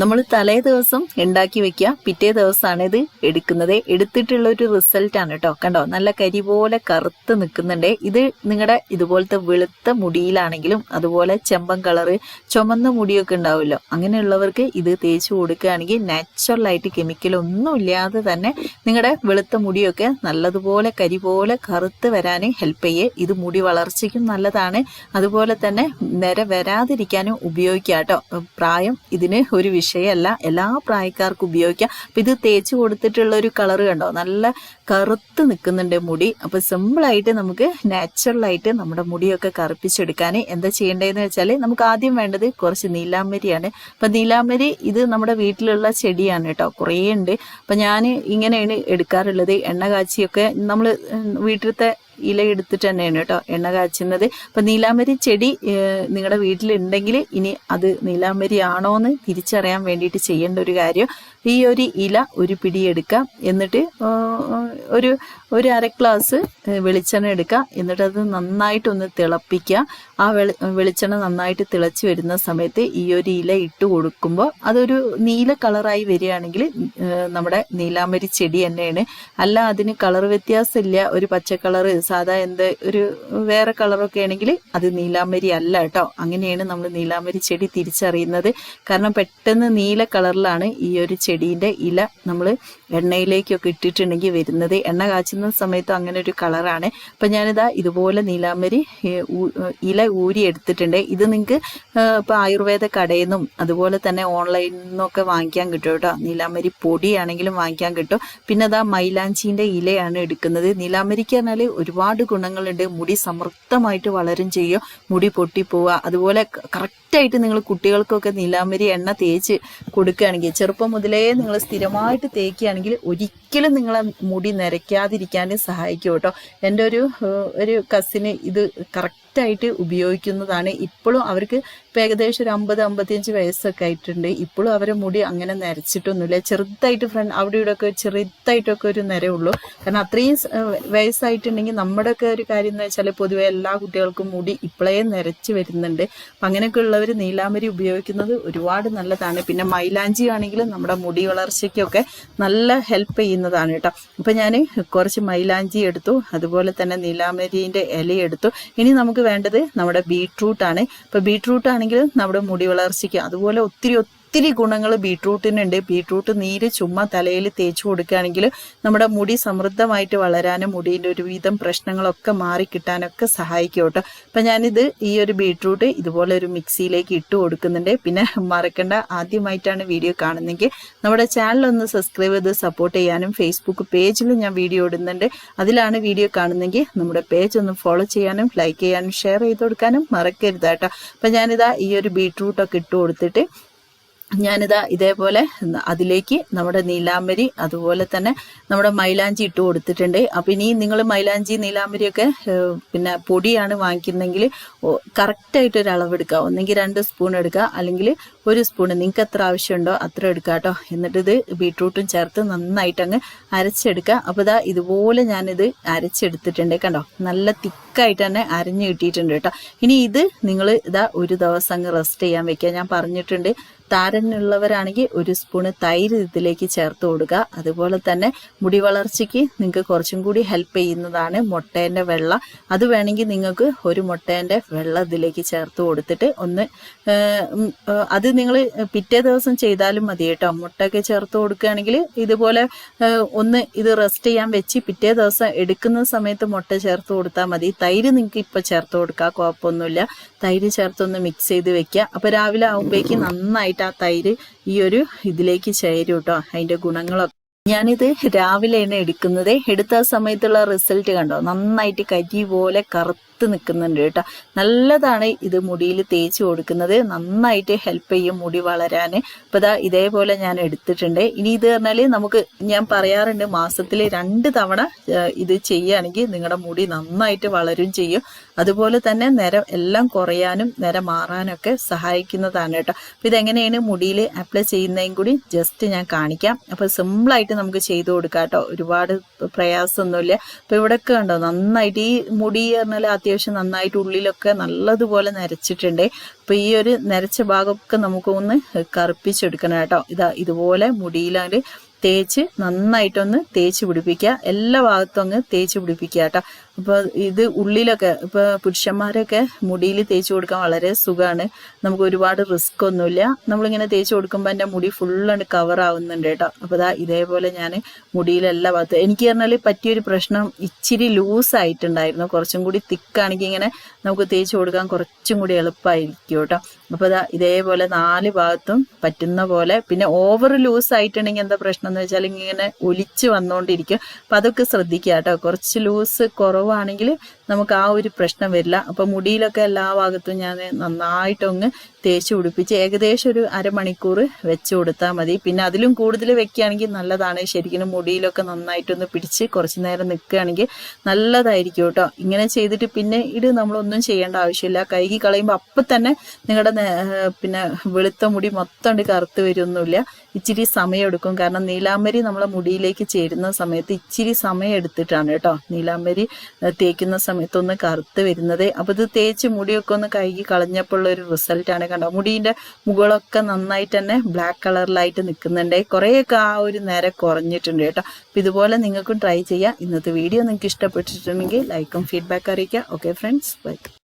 നമ്മൾ തലേ ദിവസം ഉണ്ടാക്കി വെക്കുക. പിറ്റേ ദിവസമാണ് ഇത് എടുക്കുന്നത്. എടുത്തിട്ടുള്ള ഒരു റിസൾട്ട് ആണ് കേട്ടോ കണ്ടോ? നല്ല കരി പോലെ കറുത്ത് നിൽക്കുന്നുണ്ട്. ഇത് നിങ്ങളുടെ ഇതുപോലത്തെ വെളുത്ത മുടിയിലാണെങ്കിലും അതുപോലെ ചെമ്പൻ കളറ് ചുമന്ന മുടിയൊക്കെ ഉണ്ടാവുമല്ലോ. അങ്ങനെയുള്ളവർക്ക് ഇത് തേച്ച് കൊടുക്കുകയാണെങ്കിൽ നാച്ചുറലായിട്ട് കെമിക്കൽ ഒന്നും ഇല്ലാതെ തന്നെ നിങ്ങളുടെ വെളുത്ത മുടിയൊക്കെ നല്ലതുപോലെ കരി പോലെ കറുത്ത് വരാൻ ഹെൽപ്പ് ചെയ്യേ. ഇത് മുടി വളർച്ചയ്ക്കും നല്ലതാണ്. അതുപോലെ തന്നെ നിര വരാതിരിക്കാനും ഉപയോഗിക്കാം കേട്ടോ പ്രായം ഇതിന് ഒരു വിഷയമല്ല എല്ലാ പ്രായക്കാർക്കും ഉപയോഗിക്കാം. അപ്പം ഇത് തേച്ച് കൊടുത്തിട്ടുള്ള ഒരു കളർ കണ്ടോ? നല്ല കറുത്ത് നിൽക്കുന്നുണ്ട് മുടി. അപ്പം സിമ്പിളായിട്ട് നമുക്ക് നാച്ചുറലായിട്ട് നമ്മുടെ മുടിയൊക്കെ കറുപ്പിച്ചെടുക്കാൻ എന്താ ചെയ്യേണ്ടതെന്ന് വെച്ചാൽ നമുക്ക് ആദ്യം വേണ്ടത് കുറച്ച് നീലാമ്പരിയാണ് അപ്പം നീലാമ്പരി ഇത് നമ്മുടെ വീട്ടിലുള്ള ചെടിയാണ് കേട്ടോ. കുറേ ഉണ്ട്. അപ്പം ഞാൻ ഇങ്ങനെയാണ് എടുക്കാറുള്ളത്. എണ്ണ കാച്ചിയൊക്കെ നമ്മൾ വീട്ടിലത്തെ ഇല എടുത്തിട്ട് തന്നെയാണ് കേട്ടോ എണ്ണ കാച്ചുന്നത്. അപ്പം നീലാമ്പരി ചെടി നിങ്ങളുടെ വീട്ടിലുണ്ടെങ്കിൽ ഇനി അത് നീലാമ്പരി ആണോ എന്ന് തിരിച്ചറിയാൻ വേണ്ടിയിട്ട് ചെയ്യേണ്ട ഒരു കാര്യം ഈ ഒരു ഇല ഒരു പിടി എടുക്കാം. എന്നിട്ട് ഒരു ഒരു അര ഗ്ലാസ് വെളിച്ചെണ്ണ എടുക്കുക എന്നിട്ട് അത് നന്നായിട്ടൊന്ന് തിളപ്പിക്കുക ആ വെളി വെളിച്ചെണ്ണ നന്നായിട്ട് തിളച്ച് വരുന്ന സമയത്ത് ഈ ഒരു ഇല ഇട്ട് കൊടുക്കുമ്പോൾ അതൊരു നീല കളറായി വരികയാണെങ്കിൽ നമ്മുടെ നീലാമ്പരി ചെടി തന്നെയാണ്. അല്ല അതിന് കളർ വ്യത്യാസമില്ല. ഒരു പച്ച സാധാ എന്ത് ഒരു വേറെ കളറൊക്കെ ആണെങ്കിൽ അത് നീലാമ്പരി അല്ല കേട്ടോ. അങ്ങനെയാണ് നമ്മൾ നീലാമ്പരി ചെടി തിരിച്ചറിയുന്നത്. കാരണം പെട്ടെന്ന് നീല കളറിലാണ് ഈ ഒരു ചെടീന്റെ ഇല നമ്മൾ എണ്ണയിലേക്കൊക്കെ ഇട്ടിട്ടുണ്ടെങ്കിൽ വരുന്നത്. എണ്ണ കാച്ചുന്ന സമയത്ത് അങ്ങനെ ഒരു കളറാണ്. അപ്പം ഞാനിതാ ഇതുപോലെ നീലാമ്പരി ഇല ഊരി എടുത്തിട്ടുണ്ട്. ഇത് നിങ്ങൾക്ക് ഇപ്പോൾ ആയുർവേദ കടയിൽ നിന്നും അതുപോലെ തന്നെ ഓൺലൈനിൽ നിന്നൊക്കെ വാങ്ങിക്കാൻ കിട്ടും കേട്ടോ. നീലാമ്പരി പൊടിയാണെങ്കിലും വാങ്ങിക്കാൻ കിട്ടും. പിന്നെ അതാ മൈലാഞ്ചീന്റെ ഇലയാണ് എടുക്കുന്നത്. നീലാമ്പരിക്ക് പറഞ്ഞാൽ ഒരുപാട് ഗുണങ്ങളുണ്ട്. മുടി സമൃദ്ധമായിട്ട് വളരും ചെയ്യും. മുടി പൊട്ടിപ്പോവുക അതുപോലെ കറക്റ്റായിട്ട് നിങ്ങൾ കുട്ടികൾക്കൊക്കെ നീലാമ്പരി എണ്ണ തേച്ച് കൊടുക്കുകയാണെങ്കിൽ ചെറുപ്പം മുതലേ നിങ്ങൾ സ്ഥിരമായിട്ട് തേക്കുകയാണെങ്കിൽ ഒരിക്കലും നിങ്ങളെ മുടി നരയ്ക്കാതിരിക്കാനും സഹായിക്കും കേട്ടോ. എന്റെ ഒരു ഒരു കസിന് ഇത് കറക്റ്റായിട്ട് ഉപയോഗിക്കുന്നതാണ്. ഇപ്പോഴും അവർക്ക് ഇപ്പം ഏകദേശം ഒരു അമ്പത് അമ്പത്തിയഞ്ച് വയസ്സൊക്കെ ആയിട്ടുണ്ട്. ഇപ്പോഴും അവരെ മുടി അങ്ങനെ നരച്ചിട്ടൊന്നുമില്ല. ചെറുതായിട്ട് ഫ്രണ്ട് അവിടെ ഇവിടെ ഒക്കെ ചെറുതായിട്ടൊക്കെ ഒരു നരയുള്ളൂ കാരണം അത്രയും വയസ്സായിട്ടുണ്ടെങ്കിൽ നമ്മുടെയൊക്കെ ഒരു കാര്യം എന്ന് വെച്ചാൽ പൊതുവെ എല്ലാ കുട്ടികൾക്കും മുടി ഇപ്പോഴേ നിരച്ച് വരുന്നുണ്ട്. അപ്പം അങ്ങനെയൊക്കെ ഉള്ളവർ നീലാമരി ഉപയോഗിക്കുന്നത് ഒരുപാട് നല്ലതാണ്. പിന്നെ മൈലാഞ്ചി ആണെങ്കിലും നമ്മുടെ മുടി വളർച്ചയ്ക്കൊക്കെ നല്ല ഹെൽപ്പ് ചെയ്യുന്നതാണ് കേട്ടോ. അപ്പം ഞാൻ കുറച്ച് മൈലാഞ്ചി എടുത്തു. അതുപോലെ തന്നെ നീലാമരീന്റെ ഇല എടുത്തു. ഇനി നമുക്ക് വേണ്ടത് നമ്മുടെ ബീട്രൂട്ടാണ്. ഇപ്പോൾ ബീട്രൂട്ട് ആണെങ്കിൽ നമ്മുടെ മുടി വളർച്ചയ്ക്ക് അതുപോലെ ഒത്തിരി ഒത്തിരി ഗുണങ്ങൾ ബീട്രൂട്ടിനുണ്ട്. ബീട്രൂട്ട് നീര് ചുമ്മാ തലയിൽ തേച്ച് കൊടുക്കുകയാണെങ്കിൽ നമ്മുടെ മുടി സമൃദ്ധമായിട്ട് വളരാനും മുടിയുടെ ഒരുവിധം പ്രശ്നങ്ങളൊക്കെ പ്രശ്നങ്ങളൊക്കെ മാറിക്കിട്ടാനൊക്കെ സഹായിക്കും കേട്ടോ. അപ്പം ഞാനിത് ഈ ഒരു ബീട്രൂട്ട് ഇതുപോലെ ഒരു മിക്സിയിലേക്ക് ഇട്ട് കൊടുക്കുന്നുണ്ട്. പിന്നെ മറക്കണ്ട ആദ്യമായിട്ടാണ് വീഡിയോ കാണുന്നെങ്കിൽ നമ്മുടെ ചാനൽ ഒന്ന് സബ്സ്ക്രൈബ് ചെയ്ത് സപ്പോർട്ട് ചെയ്യാനും ഫേസ്ബുക്ക് പേജിൽ ഞാൻ വീഡിയോ ഇടുന്നുണ്ട്. അതിലാണ് വീഡിയോ കാണുന്നെങ്കിൽ നമ്മുടെ പേജ് ഒന്ന് ഫോളോ ചെയ്യാനും ലൈക്ക് ചെയ്യാനും ഷെയർ ചെയ്ത് കൊടുക്കാനും മറക്കരുത് കേട്ടോ. അപ്പം ഞാനിതാ ഈ ഒരു ബീട്രൂട്ടൊക്കെ ഇട്ട് കൊടുത്തിട്ട് ഞാനിതാ ഇതേപോലെ അതിലേക്ക് നമ്മുടെ നീലാമ്പരി അതുപോലെ തന്നെ നമ്മുടെ മൈലാഞ്ചി ഇട്ട് കൊടുത്തിട്ടുണ്ട്. അപ്പം ഇനി നിങ്ങൾ മൈലാഞ്ചി നീലാമ്പരിയൊക്കെ ഒക്കെ പിന്നെ പൊടിയാണ് വാങ്ങിക്കുന്നതെങ്കിൽ കറക്റ്റായിട്ട് ഒരു അളവ് എടുക്കുക ഒന്നെങ്കിൽ രണ്ട് സ്പൂൺ എടുക്കുക. അല്ലെങ്കിൽ ഒരു സ്പൂൺ നിങ്ങൾക്ക് എത്ര ആവശ്യമുണ്ടോ അത്ര എടുക്കുക കേട്ടോ. എന്നിട്ട് ഇത് ബീട്രൂട്ടും ചേർത്ത് നന്നായിട്ട് അങ്ങ് അരച്ചെടുക്കുക. അപ്പോൾ ഇതാ ഇതുപോലെ ഞാനിത് അരച്ചെടുത്തിട്ടുണ്ട് കണ്ടോ? നല്ല തിക്കായിട്ട് തന്നെ അരഞ്ഞു കിട്ടിയിട്ടുണ്ട് കേട്ടോ. ഇനി ഇത് നിങ്ങൾ ഇതാ ഒരു ദിവസം അങ്ങ് റെസ്റ്റ് ചെയ്യാൻ വെക്കുക. ഞാൻ പറഞ്ഞിട്ടുണ്ട് താരനുള്ളവരാണെങ്കിൽ ഒരു സ്പൂണ് തൈര് ഇതിലേക്ക് ചേർത്ത് കൊടുക്കുക. അതുപോലെ തന്നെ മുടി വളർച്ചയ്ക്ക് നിങ്ങൾക്ക് കുറച്ചും കൂടി ഹെൽപ്പ് ചെയ്യുന്നതാണ് മുട്ടേന്റെ വെള്ള. അത് വേണമെങ്കിൽ നിങ്ങൾക്ക് ഒരു മുട്ടേന്റെ വെള്ള ഇതിലേക്ക് ചേർത്ത് കൊടുത്തിട്ട് ഒന്ന് അത് നിങ്ങൾ പിറ്റേ ദിവസം ചെയ്താലും മതി കേട്ടോ. മുട്ടയൊക്കെ ചേർത്ത് കൊടുക്കുകയാണെങ്കിൽ ഇതുപോലെ ഒന്ന് ഇത് റെസ്റ്റ് ചെയ്യാൻ വെച്ച് പിറ്റേ ദിവസം എടുക്കുന്ന സമയത്ത് മുട്ട ചേർത്ത് കൊടുത്താൽ മതി. തൈര് നിങ്ങൾക്ക് ഇപ്പോൾ ചേർത്ത് കൊടുക്കുക കുഴപ്പമൊന്നുമില്ല. തൈര് ചേർത്തൊന്ന് മിക്സ് ചെയ്ത് വെക്കുക. അപ്പോൾ രാവിലെ ആകുമ്പോഴേക്ക് നന്നായിട്ട് ആ തൈര് ഈ ഒരു ഇതിലേക്ക് ചേരും കേട്ടോ അതിന്റെ ഗുണങ്ങളൊക്കെ. ഞാനിത് രാവിലെയാണ് എടുക്കുന്നത് എടുത്ത സമയത്തുള്ള റിസൾട്ട് കണ്ടോ? നന്നായിട്ട് കരി പോലെ കറുത്ത് നിൽക്കുന്നുണ്ട് കേട്ടോ. നല്ലതാണ് ഇത് മുടിയിൽ തേച്ച് കൊടുക്കുന്നത്. നന്നായിട്ട് ഹെൽപ്പ് ചെയ്യും മുടി വളരാൻ. അപ്പോൾ ഇതാ ഇതേപോലെ ഞാൻ എടുത്തിട്ടുണ്ട്. ഇനി ഇത് പറഞ്ഞാൽ നമുക്ക് ഞാൻ പറയാറുണ്ട് മാസത്തിൽ രണ്ട് തവണ ഇത് ചെയ്യുകയാണെങ്കിൽ നിങ്ങളുടെ മുടി നന്നായിട്ട് വളരും ചെയ്യും. അതുപോലെ തന്നെ നിരം എല്ലാം കുറയാനും നിര മാറാനൊക്കെ സഹായിക്കുന്നതാണ് കേട്ടോ. അപ്പോൾ ഇതെങ്ങനെയാണ് മുടിയിൽ അപ്ലൈ ചെയ്യുന്നതും കൂടി ജസ്റ്റ് ഞാൻ കാണിക്കാം. അപ്പോൾ സിമ്പിളായിട്ട് നമുക്ക് ചെയ്തു കൊടുക്കാം കേട്ടോ. ഒരുപാട് പ്രയാസമൊന്നുമില്ല. അപ്പോൾ ഇവിടെയൊക്കെ ഉണ്ടോ? നന്നായിട്ട് ഈ മുടി പറഞ്ഞാൽ അത്യാവശ്യം നന്നായിട്ട് ഉള്ളിലൊക്കെ നല്ലതുപോലെ നരച്ചിട്ടുണ്ട്. അപ്പൊ ഈ ഒരു നരച്ച ഭാഗമൊക്കെ നമുക്കൊന്ന് കറുപ്പിച്ചെടുക്കണം കേട്ടോ. ഇതാ ഇതുപോലെ മുടിയിലാണ്ട് തേച്ച് നന്നായിട്ടൊന്ന് തേച്ച് പിടിപ്പിക്കുക. എല്ലാ ഭാഗത്തും അങ്ങ് തേച്ച് പിടിപ്പിക്കുക കേട്ടോ. അപ്പൊ ഇത് ഉള്ളിലൊക്കെ ഇപ്പൊ പുരുഷന്മാരൊക്കെ മുടിയിൽ തേച്ച് കൊടുക്കാൻ വളരെ സുഖമാണ് നമുക്ക് ഒരുപാട് റിസ്ക് ഒന്നുമില്ല. നമ്മളിങ്ങനെ തേച്ച് കൊടുക്കുമ്പോൾ എന്റെ മുടി ഫുള്ളാണ് കവർ ആവുന്നുണ്ട് കേട്ടോ. അപ്പൊ ഇതാ ഇതേപോലെ ഞാൻ മുടിയിലെല്ലാ ഭാഗത്തും എനിക്ക് പറഞ്ഞാൽ പറ്റിയൊരു പ്രശ്നം ഇച്ചിരി ലൂസ് ആയിട്ടുണ്ടായിരുന്നു. കുറച്ചും കൂടി തിക്കാണെങ്കിൽ ഇങ്ങനെ നമുക്ക് തേച്ച് കൊടുക്കാൻ കുറച്ചും കൂടി എളുപ്പമായിരിക്കും കേട്ടോ. അപ്പൊ ഇതാ ഇതേപോലെ നാല് ഭാഗത്തും പറ്റുന്ന പോലെ പിന്നെ ഓവർ ലൂസ് ആയിട്ടുണ്ടെങ്കിൽ എന്താ പ്രശ്നം? എന്ന് വെച്ചാൽ ഇങ്ങനെ ഒലിച്ച് വന്നുകൊണ്ടിരിക്കും അപ്പം അതൊക്കെ ശ്രദ്ധിക്കുക കേട്ടോ. കുറച്ച് ലൂസ് കുറവാണെങ്കിൽ നമുക്ക് ആ ഒരു പ്രശ്നം വരില്ല. അപ്പം മുടിയിലൊക്കെ എല്ലാ ഭാഗത്തും ഞാൻ നന്നായിട്ടൊന്ന് തേച്ച് പിടിപ്പിച്ച് ഏകദേശം ഒരു അരമണിക്കൂർ വെച്ച് കൊടുത്താൽ മതി. പിന്നെ അതിലും കൂടുതൽ വെക്കുകയാണെങ്കിൽ നല്ലതാണ്. ശരിക്കും മുടിയിലൊക്കെ നന്നായിട്ടൊന്ന് പിടിച്ച് കുറച്ച് നേരം നിൽക്കുകയാണെങ്കിൽ നല്ലതായിരിക്കും കേട്ടോ. ഇങ്ങനെ ചെയ്തിട്ട് പിന്നെ ഇത് നമ്മളൊന്നും ചെയ്യേണ്ട ആവശ്യമില്ല. കൈകി കളയുമ്പോൾ അപ്പം തന്നെ നിങ്ങളുടെ പിന്നെ വെളുത്ത മുടി മൊത്തം കറുത്ത് വരുമൊന്നുമില്ല. ഇച്ചിരി സമയം എടുക്കും. കാരണം നീലാംബരി നമ്മളെ മുടിയിലേക്ക് ചേരുന്ന സമയത്ത് ഇച്ചിരി സമയം എടുത്തിട്ടാണ് കേട്ടോ. നീലാംബരി തേക്കുന്ന സമയത്തൊന്ന് കറുത്ത് വരുന്നത്. അപ്പോൾ ഇത് തേച്ച് മുടിയൊക്കെ ഒന്ന് കൈകി കളഞ്ഞപ്പോൾ ഒരു റിസൾട്ടാണ് കണ്ടോ? മുടിന്റെ മുകളൊക്കെ നന്നായിട്ട് തന്നെ ബ്ലാക്ക് കളറിലായിട്ട് നിൽക്കുന്നുണ്ട് കുറേയൊക്കെ ആ ഒരു നേരെ കുറഞ്ഞിട്ടുണ്ട് കേട്ടോ. അപ്പൊ ഇതുപോലെ നിങ്ങൾക്കും ട്രൈ ചെയ്യാം. ഇന്നത്തെ വീഡിയോ നിങ്ങൾക്ക് ഇഷ്ടപ്പെട്ടിട്ടുണ്ടെങ്കിൽ ലൈക്കും ഫീഡ്ബാക്ക് അറിയിക്കുക. Okay friends bye